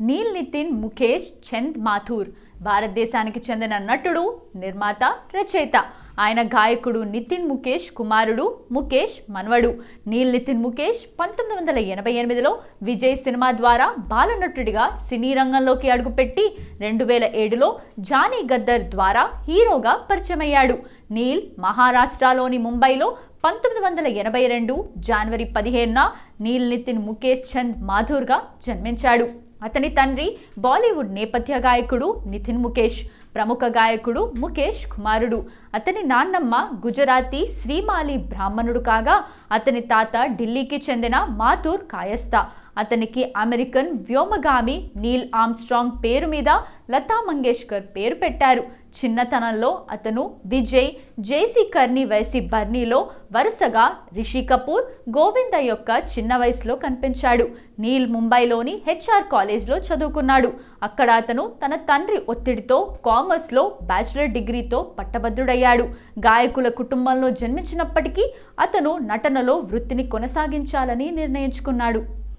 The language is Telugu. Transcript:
నీల్ నితిన్ ముఖేష్ చంద్ మాథూర్. భారతదేశానికి చెందిన నటుడు నిర్మాత రచయిత. ఆయన గాయకుడు నితిన్ ముఖేష్ కుమారుడు ముఖేష్ మన్వడు. నీల్ నితిన్ ముఖేష్ పంతొమ్మిది వందల ఎనభై ఎనిమిదిలో విజయ్ సినిమా ద్వారా బాలనటుడిగా సినీ రంగంలోకి అడుగుపెట్టి రెండు వేల ఏడులో జానీ గద్దర్ ద్వారా హీరోగా పరిచయమయ్యాడు. నీల్ మహారాష్ట్రలోని ముంబైలో పంతొమ్మిది వందల ఎనభై రెండు జనవరి పదిహేనున నీల్ నితిన్ ముఖేష్ చంద్ మాథూర్గా జన్మించాడు. అతని తండ్రి బాలీవుడ్ నేపథ్య గాయకుడు నితిన్ ముఖేష్ ప్రముఖ గాయకుడు ముఖేష్ కుమారుడు. అతని నాన్నమ్మ గుజరాతీ శ్రీమాలి బ్రాహ్మణుడు కాగా అతని తాత ఢిల్లీకి చెందిన మాథూర్ కాయస్థ. అతనికి అమెరికన్ వ్యోమగామి నీల్ ఆమ్స్ట్రాంగ్ పేరు మీద లతా మంగేష్కర్ పేరు పెట్టారు. చిన్నతనంలో అతను విజయ్ జేసీ కర్ణి వయసి బర్నీలో వరుసగా రిషి కపూర్ గోవింద యొక్క చిన్న వయసులో కనిపించాడు. నీల్ ముంబైలోని హెచ్ఆర్ కాలేజ్లో చదువుకున్నాడు. అక్కడ అతను తన తండ్రి ఒత్తిడితో కామర్స్లో బ్యాచిలర్ డిగ్రీతో పట్టభద్రుడయ్యాడు. గాయకుల కుటుంబంలో జన్మించినప్పటికీ అతను నటనలో వృత్తిని కొనసాగించాలని నిర్ణయించుకున్నాడు.